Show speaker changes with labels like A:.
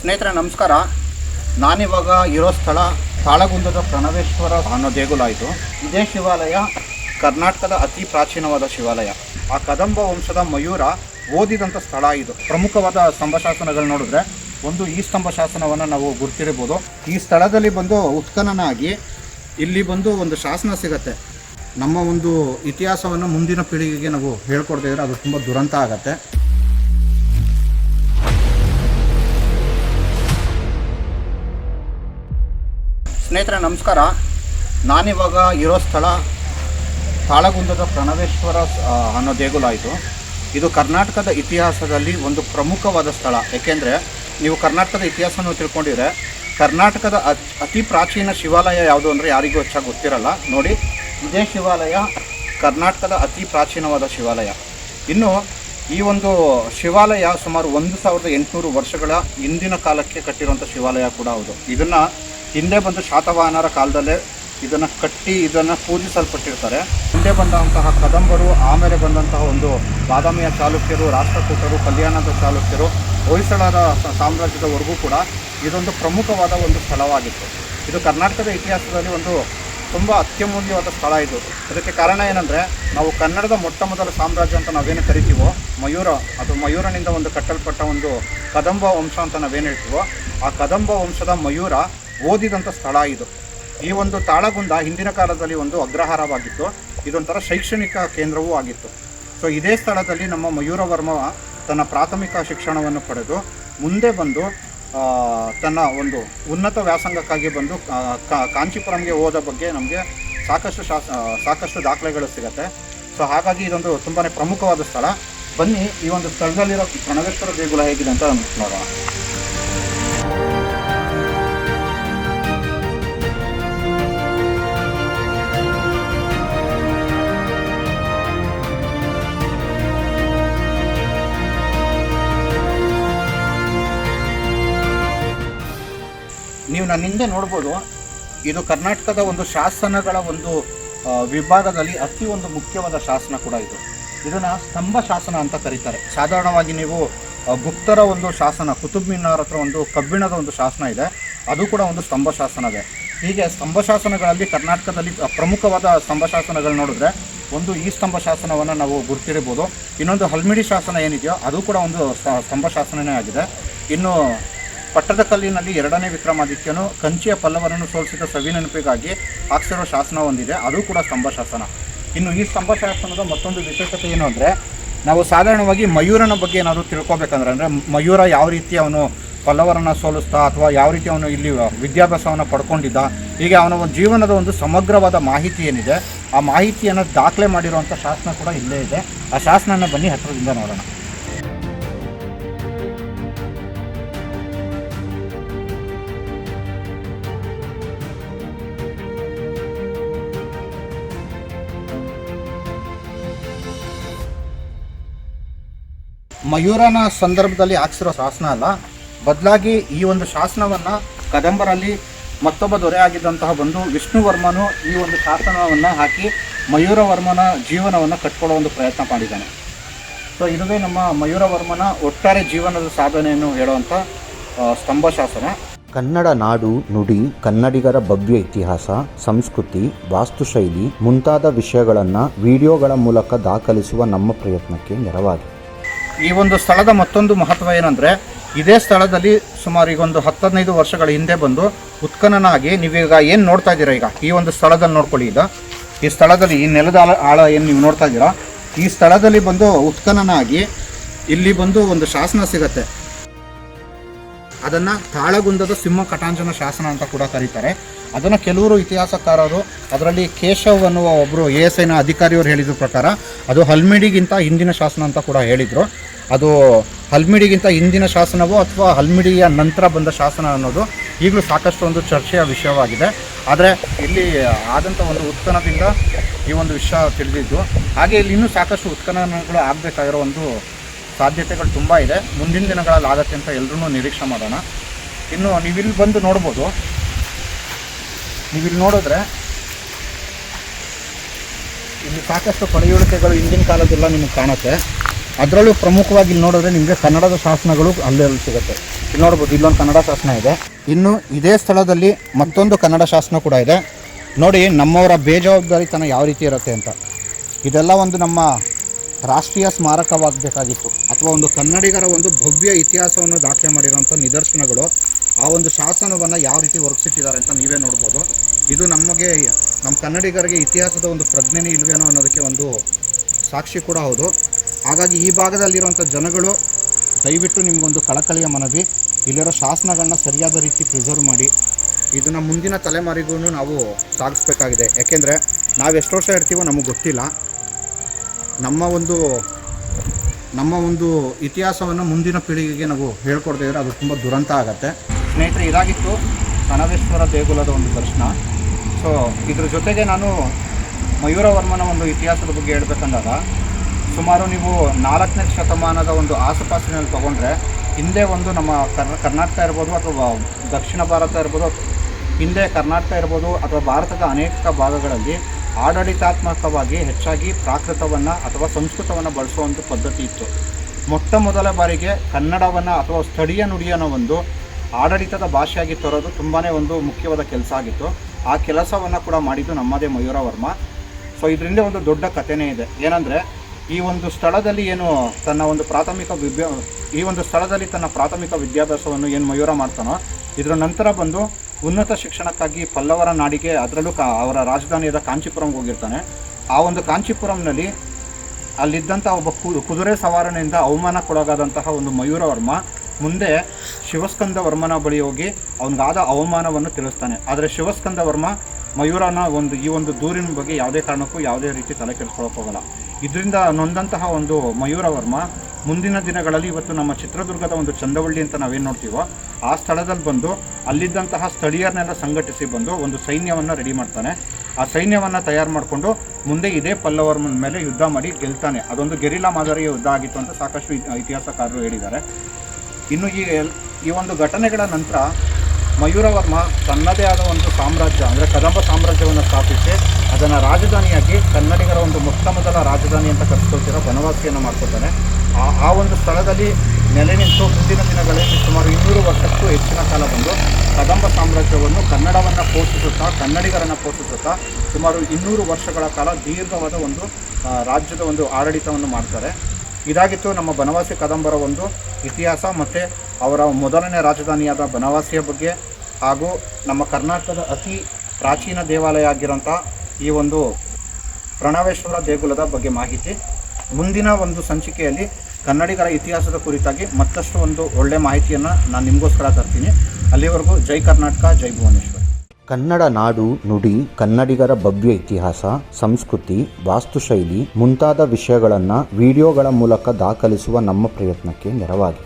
A: ಸ್ನೇಹಿತರೆ, ನಮಸ್ಕಾರ. ನಾನಿವಾಗ ಇರೋ ಸ್ಥಳ ತಾಳಗುಂದದ ಪ್ರಣವೇಶ್ವರ ಅನ್ನೋ ದೇಗುಲ ಇದು. ಇದೇ ಶಿವಾಲಯ, ಕರ್ನಾಟಕದ ಅತಿ ಪ್ರಾಚೀನವಾದ ಶಿವಾಲಯ. ಆ ಕದಂಬ ವಂಶದ ಮಯೂರ ಓದಿದಂಥ ಸ್ಥಳ ಇದು. ಪ್ರಮುಖವಾದ ಸ್ತಂಭ ಶಾಸನಗಳು ನೋಡಿದ್ರೆ ಒಂದು ಈ ಸ್ತಂಭ ಶಾಸನವನ್ನು ನಾವು ಗುರುತಿರ್ಬೋದು. ಈ ಸ್ಥಳದಲ್ಲಿ ಬಂದು ಉತ್ಖನನಾಗಿ ಇಲ್ಲಿ ಬಂದು ಒಂದು ಶಾಸನ ಸಿಗತ್ತೆ. ನಮ್ಮ ಒಂದು ಇತಿಹಾಸವನ್ನು ಮುಂದಿನ ಪೀಳಿಗೆಗೆ ನಾವು ಹೇಳ್ಕೊಡ್ತಾ ಇದ್ರೆ ಅದು ತುಂಬ ದುರಂತ ಆಗತ್ತೆ. ಸ್ನೇಹಿತರೆ, ನಮಸ್ಕಾರ. ನಾನಿವಾಗ ಇರೋ ಸ್ಥಳ ತಾಳಗುಂದದ ಪ್ರಣವೇಶ್ವರ ಅನ್ನೋ ದೇಗುಲ ಇದು. ಇದು ಕರ್ನಾಟಕದ ಇತಿಹಾಸದಲ್ಲಿ ಒಂದು ಪ್ರಮುಖವಾದ ಸ್ಥಳ. ಏಕೆಂದರೆ, ನೀವು ಕರ್ನಾಟಕದ ಇತಿಹಾಸವನ್ನು ತಿಳ್ಕೊಂಡಿದ್ರೆ, ಕರ್ನಾಟಕದ ಅತ್- ಅತಿ ಪ್ರಾಚೀನ ಶಿವಾಲಯ ಯಾವುದು ಅಂದರೆ ಯಾರಿಗೂ ಹೆಚ್ಚಾಗಿ ಗೊತ್ತಿರಲ್ಲ. ನೋಡಿ, ಇದೇ ಶಿವಾಲಯ ಕರ್ನಾಟಕದ ಅತಿ ಪ್ರಾಚೀನವಾದ ಶಿವಾಲಯ. ಇನ್ನು, ಈ ಒಂದು ಶಿವಾಲಯ ಸುಮಾರು ಒಂದು ಸಾವಿರದ ಎಂಟುನೂರು ವರ್ಷಗಳ ಹಿಂದಿನ ಕಾಲಕ್ಕೆ ಕಟ್ಟಿರುವಂಥ ಶಿವಾಲಯ ಕೂಡ ಹೌದು. ಇದನ್ನು ಹಿಂದೆ ಬಂದು ಶಾತವಾಹನರ ಕಾಲದಲ್ಲೇ ಇದನ್ನು ಕಟ್ಟಿ, ಇದನ್ನು ಪೂಜಿಸಲ್ಪಟ್ಟಿರ್ತಾರೆ. ಹಿಂದೆ ಬಂದಂತಹ ಕದಂಬರು, ಆಮೇಲೆ ಬಂದಂತಹ ಒಂದು ಬಾದಾಮಿಯ ಚಾಲುಕ್ಯರು, ರಾಷ್ಟ್ರಕೂಟರು, ಕಲ್ಯಾಣದ ಚಾಲುಕ್ಯರು, ಹೊಯ್ಸಳರ ಸಾಮ್ರಾಜ್ಯದವರೆಗೂ ಕೂಡ ಇದೊಂದು ಪ್ರಮುಖವಾದ ಒಂದು ಸ್ಥಳವಾಗಿತ್ತು. ಇದು ಕರ್ನಾಟಕದ ಇತಿಹಾಸದಲ್ಲಿ ಒಂದು ತುಂಬ ಅತ್ಯಮೂಲ್ಯವಾದ ಸ್ಥಳ ಇದು. ಅದಕ್ಕೆ ಕಾರಣ ಏನಂದರೆ, ನಾವು ಕನ್ನಡದ ಮೊಟ್ಟ ಮೊದಲ ಸಾಮ್ರಾಜ್ಯ ಅಂತ ನಾವೇನು ಕರಿತೀವೋ, ಮಯೂರ, ಅದು ಮಯೂರನಿಂದ ಒಂದು ಕಟ್ಟಲ್ಪಟ್ಟ ಒಂದು ಕದಂಬ ವಂಶ ಅಂತ ನಾವೇನು ಹೇಳ್ತೀವೋ, ಆ ಕದಂಬ ವಂಶದ ಮಯೂರ ಓದಿದಂಥ ಸ್ಥಳ ಇದು. ಈ ಒಂದು ತಾಳಗುಂದ ಹಿಂದಿನ ಕಾಲದಲ್ಲಿ ಒಂದು ಅಗ್ರಹಾರವಾಗಿತ್ತು. ಇದೊಂಥರ ಶೈಕ್ಷಣಿಕ ಕೇಂದ್ರವೂ ಆಗಿತ್ತು. ಸೊ ಇದೇ ಸ್ಥಳದಲ್ಲಿ ನಮ್ಮ ಮಯೂರವರ್ಮ ತನ್ನ ಪ್ರಾಥಮಿಕ ಶಿಕ್ಷಣವನ್ನು ಪಡೆದು ಮುಂದೆ ಬಂದು ತನ್ನ ಒಂದು ಉನ್ನತ ವ್ಯಾಸಂಗಕ್ಕಾಗಿ ಬಂದು ಕಾಂಚೀಪುರಂಗೆ ಹೋದ ಬಗ್ಗೆ ನಮಗೆ ಸಾಕಷ್ಟು ಶಾಸ ಸಾಕಷ್ಟು ದಾಖಲೆಗಳು ಸಿಗತ್ತೆ. ಸೊ ಹಾಗಾಗಿ ಇದೊಂದು ತುಂಬಾ ಪ್ರಮುಖವಾದ ಸ್ಥಳ. ಬನ್ನಿ, ಈ ಒಂದು ಸ್ಥಳದಲ್ಲಿರೋ ಪ್ರಣವೇಶ್ವರ ದೇಗುಲ ಹೇಗಿದೆ ಅಂತ ನೋಡೋಣ. ನೀವು ನನ್ನ ಹಿಂದೆ ನೋಡ್ಬೋದು, ಇದು ಕರ್ನಾಟಕದ ಒಂದು ಶಾಸನಗಳ ಒಂದು ವಿಭಾಗದಲ್ಲಿ ಅತಿ ಒಂದು ಮುಖ್ಯವಾದ ಶಾಸನ ಕೂಡ ಇದು. ಇದನ್ನು ಸ್ತಂಭ ಶಾಸನ ಅಂತ ಕರೀತಾರೆ. ಸಾಧಾರಣವಾಗಿ ನೀವು ಗುಪ್ತರ ಒಂದು ಶಾಸನ, ಕುತುಬ್ ಮಿನಾರ್ ಹತ್ರ ಒಂದು ಕಬ್ಬಿಣದ ಒಂದು ಶಾಸನ ಇದೆ. ಅದು ಕೂಡ ಒಂದು ಸ್ತಂಭ ಶಾಸನವೇ ಹೀಗೆ ಸ್ತಂಭ ಶಾಸನಗಳಲ್ಲಿ ಕರ್ನಾಟಕದಲ್ಲಿ ಪ್ರಮುಖವಾದ ಸ್ತಂಭ ಶಾಸನಗಳು ನೋಡಿದ್ರೆ, ಒಂದು ಈ ಸ್ತಂಭ ಶಾಸನವನ್ನು ನಾವು ಗುರ್ತಿರಬಹುದು ಇನ್ನೊಂದು ಹಲ್ಮಿಡಿ ಶಾಸನ ಏನಿದೆಯೋ, ಅದು ಕೂಡ ಒಂದು ಸ್ತಂಭ ಶಾಸನನೇ ಆಗಿದೆ. ಇನ್ನು ಪಟ್ಟದಕಲ್ಲಿನಲ್ಲಿ ಎರಡನೇ ವಿಕ್ರಮಾದಿತ್ಯನು ಕಂಚಿಯ ಪಲ್ಲವರನ್ನು ಸೋಲಿಸಿದ ಸವಿನೆನಪಿಗಾಗಿ ಹಾಕ್ಸಿರೋ ಶಾಸನ ಹೊಂದಿದೆ. ಅದು ಕೂಡ ಸ್ತಂಭ ಶಾಸನ. ಇನ್ನು ಈ ಸ್ತಂಭ ಶಾಸನದ ಮತ್ತೊಂದು ವಿಶೇಷತೆ ಏನು ಅಂದರೆ, ನಾವು ಸಾಧಾರಣವಾಗಿ ಮಯೂರನ ಬಗ್ಗೆ ಏನಾದರೂ ತಿಳ್ಕೊಬೇಕಂದ್ರೆ, ಅಂದರೆ ಮಯೂರ ಯಾವ ರೀತಿ ಅವನು ಪಲ್ಲವರನ್ನು ಸೋಲಿಸ್ತಾ ಅಥವಾ ಯಾವ ರೀತಿ ಅವನು ಇಲ್ಲಿ ವಿದ್ಯಾಭ್ಯಾಸವನ್ನು ಪಡ್ಕೊಂಡಿದ್ದ, ಹೀಗೆ ಅವನ ಜೀವನದ ಒಂದು ಸಮಗ್ರವಾದ ಮಾಹಿತಿ ಏನಿದೆ, ಆ ಮಾಹಿತಿಯನ್ನು ದಾಖಲೆ ಮಾಡಿರುವಂಥ ಶಾಸನ ಕೂಡ ಇಲ್ಲೇ ಇದೆ. ಆ ಶಾಸನನ ಬನ್ನಿ ಹತ್ತಿರದಿಂದ ನೋಡೋಣ. ಮಯೂರನ ಸಂದರ್ಭದಲ್ಲಿ ಹಾಕ್ಸಿರೋ ಶಾಸನ ಅಲ್ಲ. ಬದಲಾಗಿ ಈ ಒಂದು ಶಾಸನವನ್ನು ಕದಂಬರಲ್ಲಿ ಮತ್ತೊಬ್ಬ ದೊರೆ ಆಗಿದ್ದಂತಹ ಬಂದು ವಿಷ್ಣುವರ್ಮನು ಈ ಒಂದು ಶಾಸನವನ್ನು ಹಾಕಿ ಮಯೂರವರ್ಮನ ಜೀವನವನ್ನು ಕಟ್ಕೊಳ್ಳೋ ಒಂದು ಪ್ರಯತ್ನ ಮಾಡಿದ್ದಾನೆ. ಸೊ ಇದುವೇ ನಮ್ಮ ಮಯೂರವರ್ಮನ ಒಟ್ಟಾರೆ ಜೀವನದ ಸಾಧನೆಯನ್ನು ಹೇಳುವಂಥ ಸ್ತಂಭ ಶಾಸನ.
B: ಕನ್ನಡ ನಾಡು ನುಡಿ, ಕನ್ನಡಿಗರ ಭವ್ಯ ಇತಿಹಾಸ, ಸಂಸ್ಕೃತಿ, ವಾಸ್ತುಶೈಲಿ ಮುಂತಾದ ವಿಷಯಗಳನ್ನು ವಿಡಿಯೋಗಳ ಮೂಲಕ ದಾಖಲಿಸುವ ನಮ್ಮ ಪ್ರಯತ್ನಕ್ಕೆ ನೆರವಾಗಿ
A: ಈ ಒಂದು ಸ್ಥಳದ ಮತ್ತೊಂದು ಮಹತ್ವ ಏನಂದರೆ, ಇದೇ ಸ್ಥಳದಲ್ಲಿ ಸುಮಾರು ಈಗ ಒಂದು ಹತ್ತದೈದು ವರ್ಷಗಳ ಹಿಂದೆ ಬಂದು ಉತ್ಖನನಾಗಿ ನೀವೀಗ ಏನು ನೋಡ್ತಾ ಇದ್ದೀರಾ ಈಗ? ಈ ಒಂದು ಸ್ಥಳದಲ್ಲಿ ನೋಡ್ಕೊಳ್ಳಿ ಈಗ. ಈ ಸ್ಥಳದಲ್ಲಿ, ಈ ನೆಲದ ಆಳ ಏನು ನೀವು ನೋಡ್ತಾ ಇದ್ದೀರಾ? ಈ ಸ್ಥಳದಲ್ಲಿ ಬಂದು ಉತ್ಖನನಾಗಿ ಇಲ್ಲಿ ಬಂದು ಒಂದು ಶಾಸನ ಸಿಗತ್ತೆ. ಅದನ್ನು ತಾಳಗುಂದದ ಸಿಂಹ ಕಟಾಂಜನ ಶಾಸನ ಅಂತ ಕೂಡ ಕರೀತಾರೆ. ಅದನ್ನು ಕೆಲವರು ಇತಿಹಾಸಕಾರರು ಅದರಲ್ಲಿ ಕೇಶವ್ ಅನ್ನುವ ಒಬ್ಬರು ಎ ಎಸ್ ಐನ ಅಧಿಕಾರಿಯವರು ಹೇಳಿದ ಪ್ರಕಾರ, ಅದು ಹಲ್ಮಿಡಿಗಿಂತ ಹಿಂದಿನ ಶಾಸನ ಅಂತ ಕೂಡ ಹೇಳಿದರು. ಅದು ಹಲ್ಮಿಡಿಗಿಂತ ಹಿಂದಿನ ಶಾಸನವೋ ಅಥವಾ ಹಲ್ಮಿಡಿಯ ನಂತರ ಬಂದ ಶಾಸನ ಅನ್ನೋದು ಈಗಲೂ ಸಾಕಷ್ಟು ಒಂದು ಚರ್ಚೆಯ ವಿಷಯವಾಗಿದೆ. ಆದರೆ ಇಲ್ಲಿ ಆದಂಥ ಒಂದು ಉತ್ಖನದಿಂದ ಈ ಒಂದು ವಿಷಯ ತಿಳಿದಿದ್ದು, ಹಾಗೆ ಇಲ್ಲಿ ಇನ್ನೂ ಸಾಕಷ್ಟು ಉತ್ಖನನಗಳು ಆಗಬೇಕಾಗಿರೋ ಒಂದು ಸಾಧ್ಯತೆಗಳು ತುಂಬ ಇದೆ. ಮುಂದಿನ ದಿನಗಳಲ್ಲಿ ಆಗತ್ತೆ ಅಂತ ಎಲ್ಲರೂ ನಿರೀಕ್ಷೆ ಮಾಡೋಣ. ಇನ್ನು ನೀವಿಲ್ಲಿ ಬಂದು ನೋಡ್ಬೋದು. ನೀವಿಲ್ಲಿ ನೋಡಿದ್ರೆ ಇಲ್ಲಿ ಸಾಕಷ್ಟು ಪಳೆಯುಳಿಕೆಗಳು ಹಿಂದಿನ ಕಾಲದೆಲ್ಲ ನಿಮಗೆ ಕಾಣುತ್ತೆ. ಅದರಲ್ಲೂ ಪ್ರಮುಖವಾಗಿ ಇಲ್ಲಿ ನೋಡಿದ್ರೆ ನಿಮಗೆ ಕನ್ನಡದ ಶಾಸನಗಳು ಅಲ್ಲೇ ಅಲ್ಲಿ ಸಿಗುತ್ತೆ. ಇಲ್ಲಿ ನೋಡ್ಬೋದು, ಇಲ್ಲೊಂದು ಕನ್ನಡ ಶಾಸನ ಇದೆ. ಇನ್ನು ಇದೇ ಸ್ಥಳದಲ್ಲಿ ಮತ್ತೊಂದು ಕನ್ನಡ ಶಾಸನ ಕೂಡ ಇದೆ. ನೋಡಿ, ನಮ್ಮವರ ಬೇಜವಾಬ್ದಾರಿತನ ಯಾವ ರೀತಿ ಇರುತ್ತೆ ಅಂತ. ಇದೆಲ್ಲ ಒಂದು ನಮ್ಮ ರಾಷ್ಟ್ರೀಯ ಸ್ಮಾರಕವಾಗಬೇಕಾಗಿತ್ತು. ಅಥವಾ ಒಂದು ಕನ್ನಡಿಗರ ಒಂದು ಭವ್ಯ ಇತಿಹಾಸವನ್ನು ದಾಖಲೆ ಮಾಡಿರುವಂಥ ನಿದರ್ಶನಗಳು, ಆ ಒಂದು ಶಾಸನವನ್ನು ಯಾವ ರೀತಿ ಒರಗಿಸಿಟ್ಟಿದ್ದಾರೆ ಅಂತ ನೀವೇ ನೋಡ್ಬೋದು. ಇದು ನಮಗೆ, ನಮ್ಮ ಕನ್ನಡಿಗರಿಗೆ ಇತಿಹಾಸದ ಒಂದು ಪ್ರಜ್ಞೆನೇ ಇಲ್ವೇನೋ ಅನ್ನೋದಕ್ಕೆ ಒಂದು ಸಾಕ್ಷಿ ಕೂಡ ಹೌದು. ಹಾಗಾಗಿ ಈ ಭಾಗದಲ್ಲಿರುವಂಥ ಜನಗಳು, ದಯವಿಟ್ಟು ನಿಮಗೊಂದು ಕಳಕಳಿಯ ಮನವಿ, ಇಲ್ಲಿರೋ ಶಾಸನಗಳನ್ನ ಸರಿಯಾದ ರೀತಿ ಪ್ರಿಸರ್ವ್ ಮಾಡಿ. ಇದನ್ನು ಮುಂದಿನ ತಲೆಮಾರಿಗೂ ನಾವು ಸಾಗಿಸ್ಬೇಕಾಗಿದೆ. ಯಾಕೆಂದರೆ ನಾವು ಎಷ್ಟು ವರ್ಷ ಇರ್ತೀವೋ ನಮಗೆ ಗೊತ್ತಿಲ್ಲ. ನಮ್ಮ ಒಂದು ನಮ್ಮ ಒಂದು ಇತಿಹಾಸವನ್ನು ಮುಂದಿನ ಪೀಳಿಗೆಗೆ ನಾವು ಹೇಳ್ಕೊಡ್ತಾ ಇದ್ರೆ ಅದು ತುಂಬ ದುರಂತ ಆಗುತ್ತೆ. ಸ್ನೇಹಿತರೆ, ಇದಾಗಿತ್ತು ಕನವೇಶ್ವರ ದೇಗುಲದ ಒಂದು ದರ್ಶನ. ಸೊ ಇದ್ರ ಜೊತೆಗೆ ನಾನು ಮಯೂರವರ್ಮನ ಒಂದು ಇತಿಹಾಸದ ಬಗ್ಗೆ ಹೇಳ್ಬೇಕಂದಾಗ, ಸುಮಾರು ನೀವು ನಾಲ್ಕನೇ ಶತಮಾನದ ಒಂದು ಆಸುಪಾಸಿನಲ್ಲಿ ತೊಗೊಂಡ್ರೆ, ಹಿಂದೆ ಒಂದು ನಮ್ಮ ಕರ್, ಕರ್ನಾಟಕ ಇರ್ಬೋದು ಅಥವಾ ದಕ್ಷಿಣ ಭಾರತ ಇರ್ಬೋದು, ಹಿಂದೆ ಕರ್ನಾಟಕ ಇರ್ಬೋದು ಅಥವಾ ಭಾರತದ ಅನೇಕ ಭಾಗಗಳಲ್ಲಿ ಆಡಳಿತಾತ್ಮಕವಾಗಿ ಹೆಚ್ಚಾಗಿ ಪ್ರಾಕೃತವನ್ನು ಅಥವಾ ಸಂಸ್ಕೃತವನ್ನು ಬಳಸುವ ಒಂದು ಪದ್ಧತಿ ಇತ್ತು. ಮೊಟ್ಟ ಮೊದಲ ಬಾರಿಗೆ ಕನ್ನಡವನ್ನು ಅಥವಾ ಸ್ಥಳೀಯ ನುಡಿಯನ್ನು ಒಂದು ಆಡಳಿತದ ಭಾಷೆಯಾಗಿ ತರೋದು ತುಂಬಾ ಒಂದು ಮುಖ್ಯವಾದ ಕೆಲಸ ಆಗಿತ್ತು. ಆ ಕೆಲಸವನ್ನು ಕೂಡ ಮಾಡಿದ್ದು ನಮ್ಮದೇ ಮಯೂರವರ್ಮ ಸೊ ಇದರಿಂದ ಒಂದು ದೊಡ್ಡ ಕಥೆನೇ ಇದೆ. ಏನಂದರೆ, ಈ ಒಂದು ಸ್ಥಳದಲ್ಲಿ ಏನು ತನ್ನ ಒಂದು ಪ್ರಾಥಮಿಕ ವಿದ್ಯಾ ಈ ಒಂದು ಸ್ಥಳದಲ್ಲಿ ತನ್ನ ಪ್ರಾಥಮಿಕ ವಿದ್ಯಾಭ್ಯಾಸವನ್ನು ಏನು ಮಯೂರ ಮಾಡ್ತಾನೋ, ಇದರ ನಂತರ ಬಂದು ಉನ್ನತ ಶಿಕ್ಷಣಕ್ಕಾಗಿ ಪಲ್ಲವರ ನಾಡಿಗೆ ಅದರಲ್ಲೂ ಕಾ ಅವರ ರಾಜಧಾನಿಯಾದ ಕಾಂಚೀಪುರಂಗೆ ಹೋಗಿರ್ತಾನೆ. ಆ ಒಂದು ಕಾಂಚೀಪುರಂನಲ್ಲಿ ಅಲ್ಲಿದ್ದಂಥ ಒಬ್ಬ ಕುದುರೆ ಸವಾರನೆಯಿಂದ ಅವಮಾನಕ್ಕೊಳಗಾದಂತಹ ಒಂದು ಮಯೂರವರ್ಮ ಮುಂದೆ ಶಿವಸ್ಕಂದ ವರ್ಮನ ಬಳಿ ಹೋಗಿ ಅವನಿಗಾದ ಅವಮಾನವನ್ನು ತಿಳಿಸ್ತಾನೆ. ಆದರೆ ಶಿವಸ್ಕಂದ ವರ್ಮ ಮಯೂರನ ಒಂದು ಈ ಒಂದು ದೂರಿನ ಬಗ್ಗೆ ಯಾವುದೇ ಕಾರಣಕ್ಕೂ ಯಾವುದೇ ರೀತಿ ತಲೆ ಕೆಡಿಸ್ಕೊಳಕ್ಕೆ ಇದರಿಂದ ನೊಂದಂತಹ ಒಂದು ಮಯೂರವರ್ಮ ಮುಂದಿನ ದಿನಗಳಲ್ಲಿ ಇವತ್ತು ನಮ್ಮ ಚಿತ್ರದುರ್ಗದ ಒಂದು ಚಂದವಳ್ಳಿ ಅಂತ ನಾವೇನು ನೋಡ್ತೀವೋ, ಆ ಸ್ಥಳದಲ್ಲಿ ಬಂದು ಅಲ್ಲಿದ್ದಂತಹ ಸ್ಥಳೀಯರನ್ನೆಲ್ಲ ಸಂಘಟಿಸಿ ಬಂದು ಒಂದು ಸೈನ್ಯವನ್ನು ರೆಡಿ ಮಾಡ್ತಾನೆ. ಆ ಸೈನ್ಯವನ್ನು ತಯಾರು ಮಾಡಿಕೊಂಡು ಮುಂದೆ ಇದೇ ಪಲ್ಲವರ ಮೇಲೆ ಯುದ್ಧ ಮಾಡಿ ಗೆಲ್ತಾನೆ. ಅದೊಂದು ಗೆರಿಲಾ ಮಾದರಿಯ ಯುದ್ಧ ಆಗಿತ್ತು ಅಂತ ಸಾಕಷ್ಟು ಇತಿಹಾಸಕಾರರು ಹೇಳಿದ್ದಾರೆ. ಇನ್ನು ಈ ಈ ಒಂದು ಘಟನೆಗಳ ನಂತರ ಮಯೂರವರ್ಮ ತನ್ನದೇ ಆದ ಒಂದು ಸಾಮ್ರಾಜ್ಯ, ಅಂದರೆ ಕದಂಬ ಸಾಮ್ರಾಜ್ಯವನ್ನು ಸ್ಥಾಪಿಸಿ ಅದನ್ನು ರಾಜಧಾನಿಯಾಗಿ ಕನ್ನಡಿಗರ ಒಂದು ಮೊಟ್ಟ ಮೊದಲ ರಾಜಧಾನಿ ಅಂತ ಕರೆಸ್ಕೊಳ್ತಿರೋ ಬನವಾಸಿಯನ್ನು ಮಾಡ್ಕೊತಾನೆ ಆ ಆ ಒಂದು ಸ್ಥಳದಲ್ಲಿ ನೆಲೆ ನಿಂತು ಮುಂದಿನ ದಿನಗಳಲ್ಲಿ ಸುಮಾರು ಇನ್ನೂರು ವರ್ಷಕ್ಕೂ ಹೆಚ್ಚಿನ ಕಾಲ ಬಂದು ಕದಂಬ ಸಾಮ್ರಾಜ್ಯವನ್ನು ಕನ್ನಡವನ್ನು ಪೋಷಿಸುತ್ತಾ, ಕನ್ನಡಿಗರನ್ನು ಪೋಷಿಸುತ್ತಾ ಸುಮಾರು ಇನ್ನೂರು ವರ್ಷಗಳ ಕಾಲ ದೀರ್ಘವಾದ ಒಂದು ರಾಜ್ಯದ ಒಂದು ಆಡಳಿತವನ್ನು ಮಾಡ್ತಾರೆ. ಇದಾಗಿತ್ತು ನಮ್ಮ ಬನವಾಸಿ ಕದಂಬರ ಒಂದು ಇತಿಹಾಸ ಮತ್ತು ಅವರ ಮೊದಲನೇ ರಾಜಧಾನಿಯಾದ ಬನವಾಸಿಯ ಬಗ್ಗೆ. ಹಾಗೂ ನಮ್ಮ ಕರ್ನಾಟಕದ ಅತಿ ಪ್ರಾಚೀನ ದೇವಾಲಯ ಆಗಿರೋಂಥ ಈ ಒಂದು ಪ್ರಣವೇಶ್ವರ ದೇಗುಲದ ಬಗ್ಗೆ ಮಾಹಿತಿ. ಮುಂದಿನ ಒಂದು ಸಂಚಿಕೆಯಲ್ಲಿ ಕನ್ನಡಿಗರ ಇತಿಹಾಸದ ಕುರಿತಾಗಿ ಮತ್ತಷ್ಟು ಒಂದು ಒಳ್ಳೆ ಮಾಹಿತಿಯನ್ನು ನಾನು ನಿಮಗೋಸ್ಕರ ತರ್ತೀನಿ. ಅಲ್ಲಿವರೆಗೂ ಜೈ ಕರ್ನಾಟಕ, ಜೈ ಭುವನೇಶ್ವರ್.
B: ಕನ್ನಡ ನಾಡು, ನುಡಿ, ಕನ್ನಡಿಗರ ಭವ್ಯ ಇತಿಹಾಸ, ಸಂಸ್ಕೃತಿ, ವಾಸ್ತುಶೈಲಿ ಮುಂತಾದ ವಿಷಯಗಳನ್ನು ವಿಡಿಯೋಗಳ ಮೂಲಕ ದಾಖಲಿಸುವ ನಮ್ಮ ಪ್ರಯತ್ನಕ್ಕೆ ನೆರವಾಗಿ.